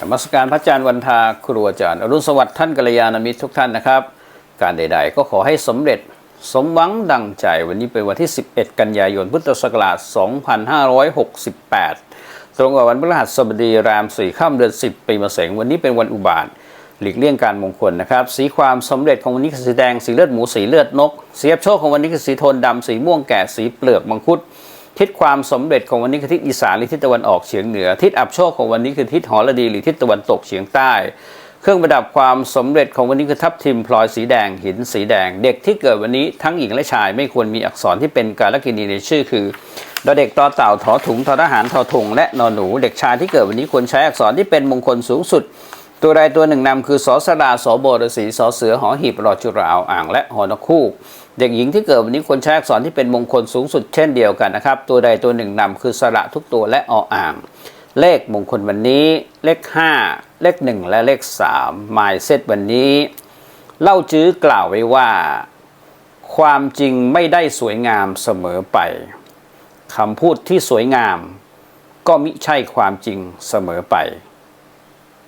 นมัสการพระอาจารย์วันทาครูอาจารย์ อรุณสวัสดิ์ท่านกัลยาณมิตรทุกท่านนะครับ การใดๆ ก็ขอให้สำเร็จสมหวังดังใจวันนี้เป็นวันที่ 11 กันยายนพุทธศักราช 2568 ตรงกับวันพฤหัสบดีรามสี่ข้ามเดือน 10 ปีมะเสงวันนี้เป็นวันอุบาทหลีกเลี่ยงการมงคลนะครับ สีความสำเร็จของวันนี้คือสีแดงสีเลือดหมูสีเลือดนกสีอับโชคของวันนี้คือสีโทนดำสีม่วงแก่สีเปลือกมังคุด ทิศความสำเร็จของวันนี้คือทิศอีสานหรือทิศตะวันออกเฉียงเหนือ ทิศอับโชคของวันนี้คือทิศหอระดีหรือทิศตะวันตกเฉียงใต้ เครื่องประดับความสำเร็จของวันนี้คือทับทิมพลอยสีแดงหินสีแดง เด็กที่เกิดวันนี้ทั้งหญิงและชายไม่ควรมีอักษรที่เป็นการลกินีในชื่อคือดอเด็กตอเต่าถอถุงทอทหารทอถุงและนอนหนู เด็กชายที่เกิดวันนี้ควรใช้อักษรที่เป็นมงคลสูงสุด ตัวใดตัวหนึ่งนำคือสอสดาสอโบรสีสอเสือหอหีบรอจุราอาอ่างและหอนกคู่เด็กหญิงที่เกิดวันนี้ควรใช้อักษรที่เป็นมงคลสูงสุดเช่นเดียวกันนะครับ ตัวใดตัวหนึ่งนำคือสระทุกตัวและออ่าง เลขมงคลวันนี้ เลข 5 เลข 1 และเลข3หมายเซตวันนี้ เล่าจื้อกล่าวไว้ว่า ความจริงไม่ได้สวยงามเสมอไปคำพูดที่สวยงาม ก็มิใช่ความจริงเสมอไป